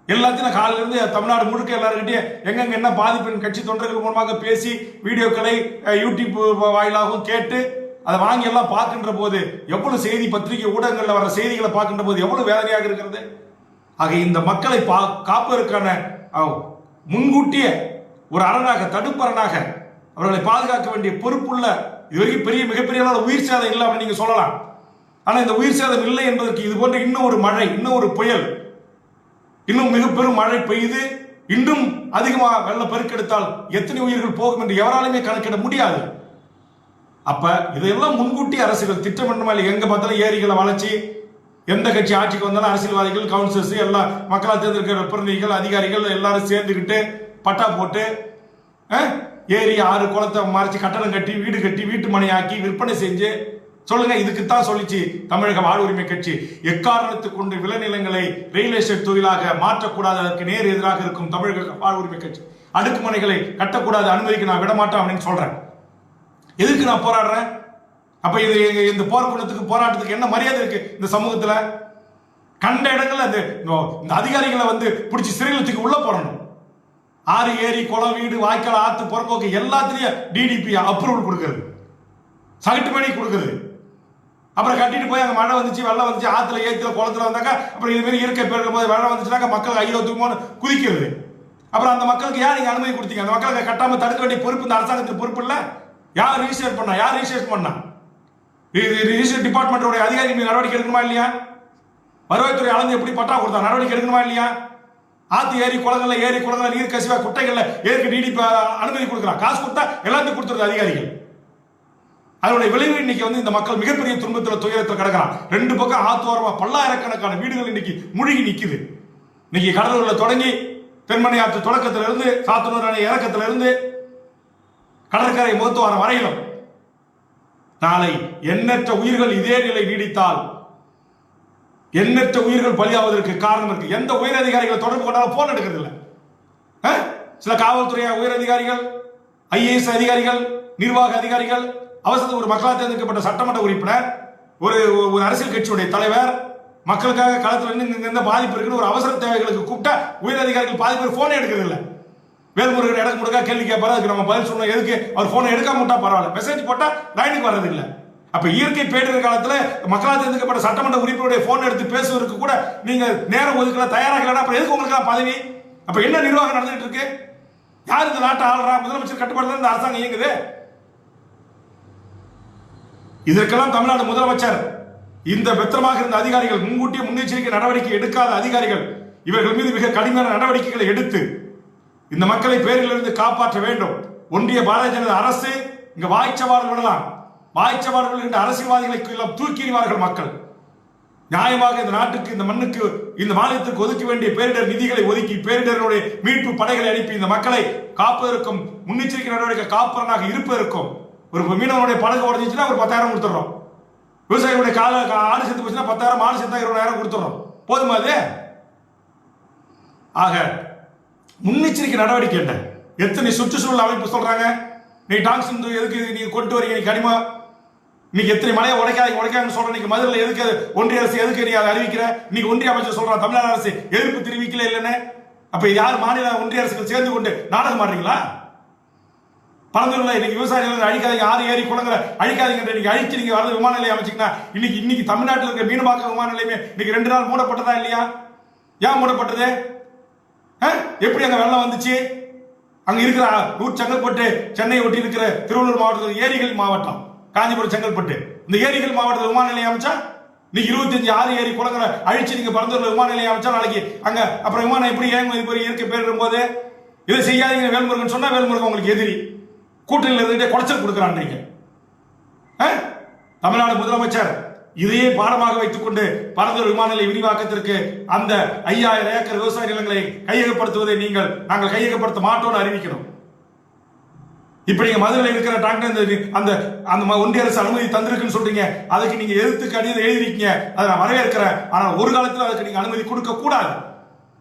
எல்லாத்தையும் நான் காலையில இருந்து தமிழ்நாடு முழுக்க எல்லாருக்கிட்டையும் எங்கெங்க என்ன பாதிப்பு கட்சி தொண்டர்கள் மூலமாக பேசி வீடியோக்களை யூடியூப் வாயிலாகவும் கேட்டு அதை வாங்கி எல்லாம் பார்க்கின்ற போது எவ்வளவு செய்தி பத்திரிகை ஊடகங்கள்ல வர செய்திகளை பார்க்கின்ற போது எவ்வளவு வேதனையாக இருக்கிறது? ஆக இந்த மக்களை பா காப்பதற்கான முன்கூட்டிய ஒரு அரணாக தடுப்பரணாக அவர்களை பாதுகாக்க வேண்டிய பொறுப்புள்ள இதுவரைக்கும் பெரிய மிகப்பெரிய உயிர் சேதம் இல்லை அப்படின்னு நீங்க சொல்லலாம். ஆனா இந்த உயிர் சேதம் இல்லை என்பதற்கு இது போன்ற இன்னும் ஒரு மழை இன்னும் ஒரு புயல் இன்னும் மிக பெரும் மழை பெய்து இன்னும் அதிகமாக வெள்ள பெருக்கெடுத்தால் எத்தனை உயிர்கள் போகும் என்று எவராலுமே கணக்கிட முடியாது. அப்ப இதையெல்லாம் முன்கூட்டி அரசுகள் திட்டமிடணுமா இல்லை எங்க பார்த்தாலும் ஏரிகளை வளர்ச்சி எந்த கட்சி ஆட்சிக்கு வந்தாலும் அரசியல்வாதிகள் கவுன்சிலர்ஸ் எல்லாம் மக்களால் தேர்ந்தெடுக்கிற பிரதிநிதிகள் அதிகாரிகள் எல்லாரும் சேர்ந்துக்கிட்டு பட்டா போட்டு ஏரி ஆறு குளத்தை மறைச்சு கட்டணம் கட்டி வீடு கட்டி வீட்டு மனையாக்கி விற்பனை செஞ்சு சொல்லுங்க இதுக்கு தான் சொல்லிச்சு தமிழக வாழ்வுரிமை கட்சி. எக்காரணத்தை கொண்டு விளைநிலங்களை ரியல் எஸ்டேட் தொழிலாக மாற்றக்கூடாது அதற்கு நேர் எதிராக இருக்கும் தமிழக வாழ்வுரிமை கட்சி. அடுக்குமனைகளை கட்டக்கூடாது அனுமதிக்கு நான் விடமாட்டேன் அப்படின்னு சொல்றேன். எதுக்கு நான் போராடுறேன்? அப்ப இது இந்த போர்க்குணத்துக்கு போராட்டத்துக்கு என்ன மரியாதை இருக்கு இந்த சமூகத்துல? கண்ட இடங்கள்ல இந்த இந்த அதிகாரிகளை வந்து பிடிச்சி சிறையிலத்துக்கு உள்ள போடணும். ஆறு ஏரி குளம் வீடு வாய்க்கால் ஆத்து புறம்போக்கு எல்லாத்துலயும் டிடிபி அப்ரூவல் கொடுக்கறது. சகட்டு பணி கொடுக்குறது. அப்புறம் கட்டிட்டு போய் அங்க மழை வந்துச்சு வெள்ளம் வந்துச்சு ஆத்துல ஏத்துல குளத்துல வந்தாக்கா அப்புறம் இது மாதிரி இயற்கை பேரிடர் போது வெள்ளம் வந்துச்சுனாக்கா மக்கள் ஐயோ தூக்குமோன்னு குதிக்கிறது. அப்புறம் அந்த மக்களுக்கு யார் நீங்க அனுமதி கொடுத்தீங்க? அந்த மக்களுக்கு கட்டாம தடுக்க வேண்டிய பொறுப்பு இந்த அரசாங்கத்துக்கு பொறுப்பு இல்ல? யார் ரிஜிஸ்டர் பண்ணா? யார் ரிஜிஸ்டர் பண்ணா? இது ரிஜிஸ்டர் டிபார்ட்மெண்டோட அதிகாரி நடவடிக்கை எடுக்கணுமா இல்லையா? வருவாய்த்துறை அளந்து எப்படி பட்டா கொடுத்தா? நடவடிக்கை எடுக்கணுமா இல்லையா? ஆத்து ஏரி குளங்கள்ல ஏரி குளங்கள்ல நீர் கசிவா குட்டைகள்ல ஏற்க நீடிப்பு அனுமதி கொடுக்குறான் காசு கொடுத்தா எல்லாத்தையும் கொடுத்துருது அதிகாரிகள். அதனுடைய விளைவு இன்னைக்கு வந்து இந்த மக்கள் மிகப்பெரிய துன்பத்தில் துயரத்தில் கிடக்கிறான். ரெண்டு பக்கம் ஆத்தோரமா பல்லாயிரக்கணக்கான வீடுகள் இன்னைக்கு முழுகி நிற்குது இன்னைக்கு கடலூர்ல தொடங்கி தென்மனை ஆற்று தொடக்கத்துல சாத்தனூர் அணை இறக்கத்திலிருந்து கடற்கரை முகத்துவாரம் வரையிலும் நாளை எண்ணற்ற உயிர்கள் இதே நிலை நீடித்தால் எண்ணற்ற உயிர்கள் பலியாவதற்கு காரணம் இருக்கு. எந்த உயரதிகாரிகளை தொடர்பு கொண்டாலும் போன் எடுக்கிறது இல்லை சில காவல்துறை உயர் அதிகாரிகள் ஐஏஎஸ் அதிகாரிகள் நிர்வாக அதிகாரிகள் அவசரத்துக்கு ஒரு மக்களால் தேர்ந்தெடுக்கப்பட்ட சட்டமன்ற உறுப்பினர் ஒரு ஒரு அரசியல் கட்சியுடைய தலைவர் மக்களுக்காக களத்தில் நின்று இங்க பாதிப்பு இருக்குன்னு ஒரு அவசர தேவைகளுக்கு கூப்பிட்டா உயர் அதிகாரிகள் பாதி பேர் போனே எடுக்கிறது இல்லை வேல்முருகன் இடக்கு முடுக்கா கேள்வி கேட்பாரு அதுக்கு நம்ம பதில் சொன்னோம் எதுக்கு? அவர் போனை எடுக்காம விட்டா பரவாயில்ல. மெசேஜ் போட்டா லைனுக்கு வர்றது இல்லை அப்ப இயற்கை பேரிடர் காலத்துல மக்களால் தேர்ந்தெடுக்கப்பட்ட சட்டமன்ற உறுப்பினருடைய போன் எடுத்து பேசுவதற்கு கூட நீங்க நேரம் ஒதுக்கல தயாராக அப்புறம் எதுக்கு உங்களுக்கு பதவி? அப்ப என்ன நிர்வாகம் நடந்துட்டு இருக்கு? யார் இந்த நாட்டை ஆளுறா? முதலமைச்சர் கட்டுப்பாடு இந்த அரசாங்கம் இயங்குது. இதற்கெல்லாம் தமிழ்நாடு முதலமைச்சர். இந்த பெத்தமாக இருந்த அதிகாரிகள் முன்கூட்டிய முன்னெச்சரிக்கை நடவடிக்கை எடுக்காத அதிகாரிகள் இவர்கள் மீது மிக கடுமையான நடவடிக்கைகளை எடுத்து இந்த மக்களை பேரிலிருந்து காப்பாற்ற வேண்டும். ஒன்றிய பாரதிய ஜனதா அரசு இங்க வாய்ச்சவாடல் விடலாம். வாய்ச்சவாடல் என்ற அரசியல்வாதிகளை எல்லாம் தூக்கி எறிவார்கள் மக்கள். நியாயமாக இந்த நாட்டுக்கு இந்த மண்ணுக்கு இந்த மாநிலத்துக்கு ஒதுக்க வேண்டிய பேரிடர் நிதிகளை ஒதுக்கி பேரிடருடைய மீட்பு படைகளை அனுப்பி இந்த மக்களை காப்பதற்கும் முன்னெச்சரிக்கை நடவடிக்கை காப்பதனாக இருப்பதற்கும் ஒரு மீனவனுடைய படகு உடஞ்சிச்சுன்னா ஒரு பத்தாயிரம் கொடுத்துட்றோம். விவசாயிகளுடைய கால கா- ஆடு செத்து போச்சுன்னா பத்தாயிரம் ஆடு செத்தா இருபதாயிரம் கொடுத்துட்றோம். போதுமா அது? ஆக முன்னெச்சரிக்கை நடவடிக்கை என்ன? எத்தனை சுற்றுச்சூழல் அமைப்பு சொல்றாங்க? நீ டாக்ஸ் எதுக்கு நீ கொண்டு வரீங்க? நீ கனிமா இன்னைக்கு எத்தனை மலையை உடைக்காது உடைக்காதுன்னு சொல்ற நீங்க மதுரையில் எதுக்கு ஒன்றிய அரசு எதுக்கு நீ அதை அறிவிக்கிற? இன்னைக்கு ஒன்றிய அமைச்சர் சொல்றான் தமிழ்நாடு அரசு எதிர்ப்பு தெரிவிக்கல இல்லைன்னு. அப்ப யார் மாநில ஒன்றிய அரசுகள் சேர்ந்து கொண்டு நாடகம் ஆடுறீங்களா? பழந்தூர்ல இன்னைக்கு விவசாயிகள் அழிக்காதீங்க ஆறு ஏரி குளங்களை அழிக்காதீங்க இன்னைக்கு அழிச்சு நீங்க வரது விமான நிலையம் அமைச்சிங்கன்னா இன்னைக்கு இன்னைக்கு தமிழ்நாட்டில் இருக்க மீனம்பாக்கம் விமான நிலையமே இன்னைக்கு ரெண்டு நாள் மூடப்பட்டதா இல்லையா? ஏன் மூடப்பட்டது? எப்படி அங்க வெள்ளம் வந்துச்சு? அங்க இருக்கிற ஊர் செங்கல்பட்டு சென்னை ஒட்டி இருக்கிற திருவள்ளூர் மாவட்டத்தில் ஏரிகள் மாவட்டம் காஞ்சிபுரம் செங்கல்பட்டு. இந்த ஏரிகள் மாவட்டத்தில் விமான நிலையம் அமைச்சா? நீங்க இருபத்தஞ்சு ஆறு ஏரி குளங்களை அழிச்சு நீங்க பரந்தூர்ல விமான நிலையம் அமைச்சா நாளைக்கு அங்க அப்புறம் விமானம் எப்படி ஏங்க இது ஒரு இயற்கை பேர் போது? இதை செய்யாதீங்க வேல்முருகன். சொன்னா வேல்முருகன் உங்களுக்கு எதிரி. கூட்டணியில் இருந்துட்டே குடைச்சல் கொடுக்குறான்றீங்க. தமிழ்நாடு முதலமைச்சர் இதையே பாடமாக வைத்துக்கொண்டு பரந்தூர் விமான நிலைய விரிவாக்கத்திற்கு அந்த ஐயாயிரம் ஏக்கர் விவசாய நிலங்களை கையகப்படுத்துவதை நீங்கள் நாங்கள் கையகப்படுத்த மாட்டோம்னு அறிவிக்கணும். இப்ப நீங்க மதுரையில் இருக்கிற டாக்டர் அந்த அந்த ம- ஒன்றிய அரசு அனுமதி தந்திருக்குன்னு சொல்றீங்க. அதுக்கு நீங்க எதிர்த்து கடிதம் எழுதிருக்கீங்க அதை நான் வரவேற்கிறேன். ஆனால் ஒரு காலத்தில் அதுக்கு நீங்க அனுமதி கொடுக்க கூடாது.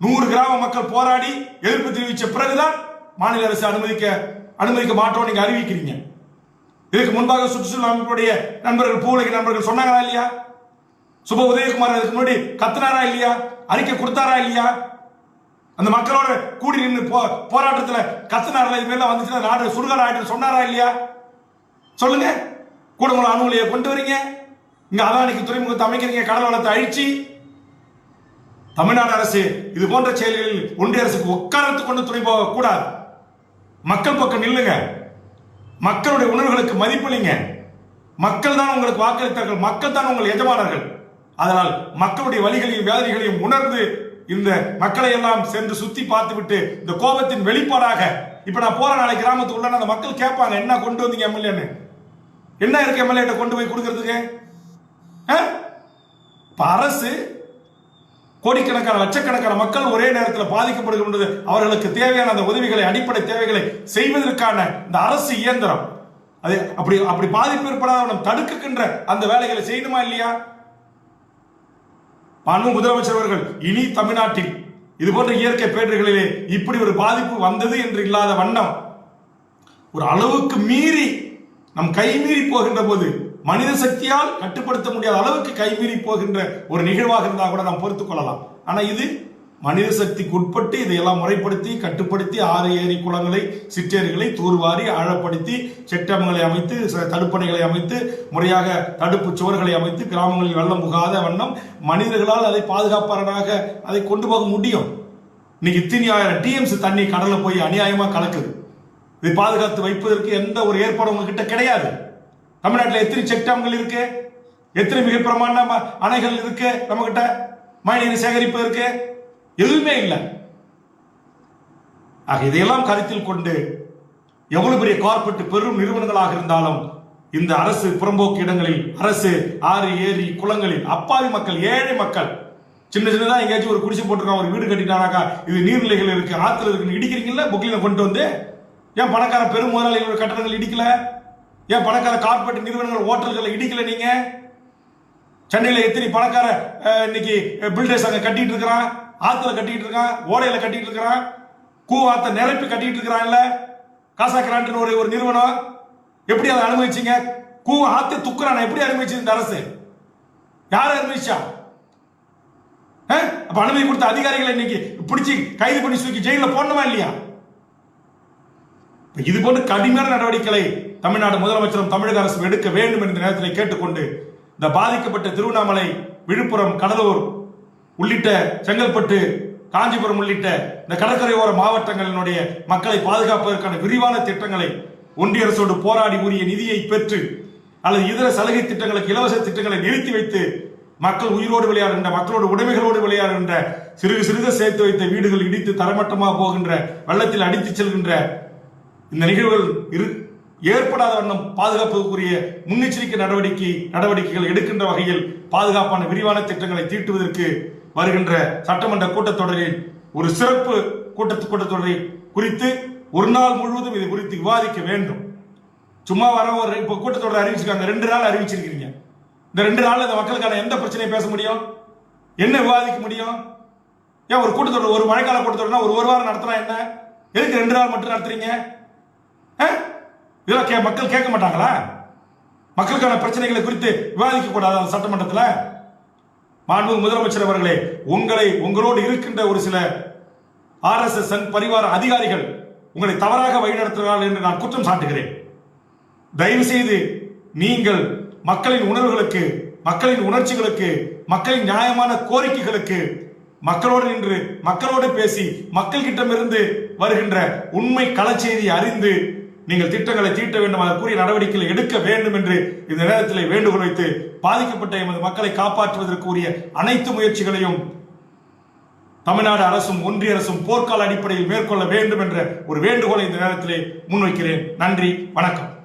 நூறு கிராம மக்கள் போராடி எதிர்ப்பு தெரிவித்த பிறகுதான் மாநில அரசு அனுமதிக்க அனுமதிக்க மாட்டோம் நீங்க அறிவிக்கிறீங்க. இதுக்கு முன்பாக சுற்றுச்சூழல் அமைப்புடைய நண்பர்கள் பூவுலக நண்பர்கள் சொன்னாங்களா இல்லையா? சுப உதயகுமார் அதுக்கு முன்னாடி கத்துனாரா இல்லையா? அறிக்கை கொடுத்தாரா இல்லையா? அந்த மக்களோட கூடி நின்று போ போராட்டத்தில் கத்துனாரில் இது மாதிரிலாம் வந்துச்சுன்னா நாடு சுடுகாடு ஆயிட்டு சொன்னாரா இல்லையா? சொல்லுங்க. உங்களை அணுகுலையை கொண்டு வரீங்க. இங்க அதானிக்கு துறைமுகத்தை அமைக்கிறீங்க கடல் வளத்தை அழிச்சு. தமிழ்நாடு அரசு இது போன்ற செயல்களில் ஒன்றிய அரசுக்கு உட்காரத்து கொண்டு துணை போக கூடாது மக்கள் பக்கம் நில்லுங்க. மக்களுடைய உணர்வுகளுக்கு மதிப்பளிங்க மக்கள் தான் உங்களுக்கு வாக்களித்தார்கள். மக்கள் தான் உங்கள் எஜமானர்கள். அதனால் மக்களுடைய வழிகளையும் வேதனைகளையும் உணர்ந்து இந்த மக்களை எல்லாம் சென்று சுத்தி பார்த்துவிட்டு இந்த கோபத்தின் வெளிப்பாடாக இப்ப நான் போற நாளை கிராமத்துக்கு உள்ள அந்த மக்கள் கேட்பாங்க என்ன கொண்டு வந்தீங்க எம்எல்ஏன்னு? என்ன இருக்கு எம்எல்ஏ கொண்டு போய் கொடுக்கறதுக்கு? ஆ? அரசு கோடிக்கணக்கான லட்சக்கணக்கான மக்கள் ஒரே நேரத்தில் பாதிக்கப்படுகின்றது. அவர்களுக்கு தேவையான அந்த உதவிகளை அடிப்படை தேவைகளை செய்வதற்கான இந்த அரசு இயந்திரம். அது அப்படி அப்படி பாதிப்பு ஏற்படாத தடுக்குகின்ற அந்த வேலைகளை செய்யணுமா இல்லையா? மாண்பு முதலமைச்சர் அவர்கள் இனி தமிழ்நாட்டில் இது போன்ற இயற்கை பேரிடர்களிலே இப்படி ஒரு பாதிப்பு வந்தது என்று இல்லாத வண்ணம் ஒரு அளவுக்கு மீறி நம் கை மீறி போகின்ற போது மனித சக்தியால் கட்டுப்படுத்த முடியாத அளவுக்கு கைமீறி போகின்ற ஒரு நிகழ்வாக இருந்தால் கூட நாம் பொறுத்துக் கொள்ளலாம். இது மனித சக்திக்கு உட்பட்டு இதையெல்லாம் முறைப்படுத்தி கட்டுப்படுத்தி ஆறு ஏரி குளங்களை சிற்றேரிகளை தூர்வாரி ஆழப்படுத்தி செட்டமங்களை அமைத்து தடுப்பணைகளை அமைத்து முறையாக தடுப்பு சுவர்களை அமைத்து கிராமங்களில் வெள்ளம் புகாத வண்ணம் மனிதர்களால் அதை பாதுகாப்பாளராக அதை கொண்டு போக முடியும். இன்னைக்கு இத்தனை ஆயிரம் டிஎம்சி தண்ணி கடலில் போய் அநியாயமாக கலக்குது. இதை பாதுகாத்து வைப்பதற்கு எந்த ஒரு ஏற்பாடும் உங்ககிட்ட கிடையாது. தமிழ்நாட்டில் எத்தனை செக் டேம்கள் இருக்கு? எத்தனை மிக பிரமாண்ட அணைகள் இருக்கு? நம்ம கிட்ட மழைநீர் சேகரிப்பு இருக்கு? எதுவுமே இல்லை. ஆக இதையெல்லாம் கருத்தில் கொண்டு எவ்வளவு பெரிய கார்பரேட் பெரும் நிறுவனங்களாக இருந்தாலும் இந்த அரசு புறம்போக்கு இடங்களில் அரசு ஆறு ஏரி குளங்களில் அப்பாவி மக்கள் ஏழை மக்கள் சின்ன சின்னதா எங்கேயாச்சும் ஒரு குடிசை போட்டிருக்கான் ஒரு வீடு கட்டிட்டானாக்கா இது நீர்நிலைகள் இருக்கு ஆத்துல இருக்குன்னு இடிக்கிறீங்கல்ல புக்கில கொண்டு வந்து ஏன் பணக்கார பெரும் முதலாளிகளோட கட்டடங்கள் இடிக்கல? ஏன் பணக்கார கார்பரேட் நிறுவனங்கள் ஹோட்டல்களை இடிக்கல நீங்க? சென்னையில் எத்தனை பணக்கார இன்னைக்கு பில்டர்ஸ் அங்கே கட்டிட்டு இருக்கிறான்? ஆத்துல கட்டிட்டு இருக்கான் ஓடையில கட்டிட்டு இருக்கிறான் கூ நிரப்பி கட்டிட்டு இருக்கிறான்ல? காசா கிராண்ட்னு ஒரு ஒரு நிறுவனம். எப்படி அதை அனுபவிச்சிங்க கூ ஆத்து துக்குறான்? எப்படி அனுபவிச்சது இந்த அரசு? யார் அனுபவிச்சா அப்ப அனுமதி கொடுத்த அதிகாரிகளை இன்னைக்கு பிடிச்சி கைது பண்ணி தூக்கி ஜெயில போடணுமா இல்லையா? இது போன்ற கடுமையான நடவடிக்கைகளை தமிழ்நாடு முதலமைச்சரும் தமிழக அரசும் எடுக்க வேண்டும் என்ற நேரத்தில் கேட்டுக்கொண்டு இந்த பாதிக்கப்பட்ட திருவண்ணாமலை விழுப்புரம் கடலூர் உள்ளிட்ட செங்கல்பட்டு காஞ்சிபுரம் உள்ளிட்ட இந்த கடற்கரையோர மாவட்டங்களினுடைய மக்களை பாதுகாப்பதற்கான விரிவான திட்டங்களை ஒன்றிய அரசோடு போராடி உரிய நிதியை பெற்று அல்லது இதர சலுகை திட்டங்களுக்கு இலவச திட்டங்களை நிறுத்தி வைத்து மக்கள் உயிரோடு விளையாடுகின்ற மக்களோட உடைமைகளோடு விளையாடுகின்ற சிறுகு சிறுக சேர்த்து வைத்த வீடுகள் இடித்து தரமட்டமாக போகின்ற வெள்ளத்தில் அடித்துச் செல்கின்ற இந்த நிகழ்வுகள் இரு ஏற்படாத வண்ணம் பாதுகாப்புக்குரிய முன்னெச்சரிக்கை நடவடிக்கை நடவடிக்கைகள் எடுக்கின்ற வகையில் பாதுகாப்பான விரிவான திட்டங்களை தீட்டுவதற்கு வருகின்ற சட்டமன்ற கூட்டத்தொடரில் ஒரு சிறப்பு கூட்டத்து கூட்டத்தொடரை குறித்து ஒரு நாள் முழுவதும் இது குறித்து விவாதிக்க வேண்டும். சும்மா வர ஒரு இப்போ கூட்டத்தொடர் அறிவிச்சிருக்காங்க. ரெண்டு நாள் அறிவிச்சிருக்கிறீங்க. இந்த ரெண்டு நாள் இந்த மக்களுக்கான எந்த பிரச்சனையும் பேச முடியும்? என்ன விவாதிக்க முடியும்? ஏன் ஒரு கூட்டத்தொடர் ஒரு மழைக்கால கூட்டத்தொடர்னா ஒரு ஒரு வாரம் நடத்தினா என்ன? எதுக்கு ரெண்டு நாள் மட்டும் நடத்துறீங்க? இதெல்லாம் கே மக்கள் கேட்க மாட்டாங்களா? மக்களுக்கான பிரச்சனைகளை குறித்து விவாதிக்க கூடாது அந்த சட்டமன்றத்தில்? மாண்பு முதலமைச்சர் அவர்களே உங்களை உங்களோடு இருக்கின்ற ஒரு சில ஆர்எஸ்எஸ் பரிவார அதிகாரிகள் உங்களை தவறாக வழிநடத்துகிறார்கள் என்று நான் குற்றம் சாட்டுகிறேன். தயவு செய்து நீங்கள் மக்களின் உணர்வுகளுக்கு மக்களின் உணர்ச்சிகளுக்கு மக்களின் நியாயமான கோரிக்கைகளுக்கு மக்களோடு நின்று மக்களோடு பேசி மக்கள்கிட்டமிருந்து வருகின்ற உண்மை களச்செய்தியை அறிந்து நீங்கள் திட்டங்களை தீட்ட வேண்டும் அதற்குரிய நடவடிக்கைகளை எடுக்க வேண்டும் என்று இந்த நேரத்தில் வேண்டுகோள் வைத்து பாதிக்கப்பட்ட எமது மக்களை காப்பாற்றுவதற்குரிய அனைத்து முயற்சிகளையும் தமிழ்நாடு அரசும் ஒன்றிய அரசும் போர்க்கால அடிப்படையில் மேற்கொள்ள வேண்டும் என்ற ஒரு வேண்டுகோளை இந்த நேரத்திலே முன்வைக்கிறேன். நன்றி வணக்கம்.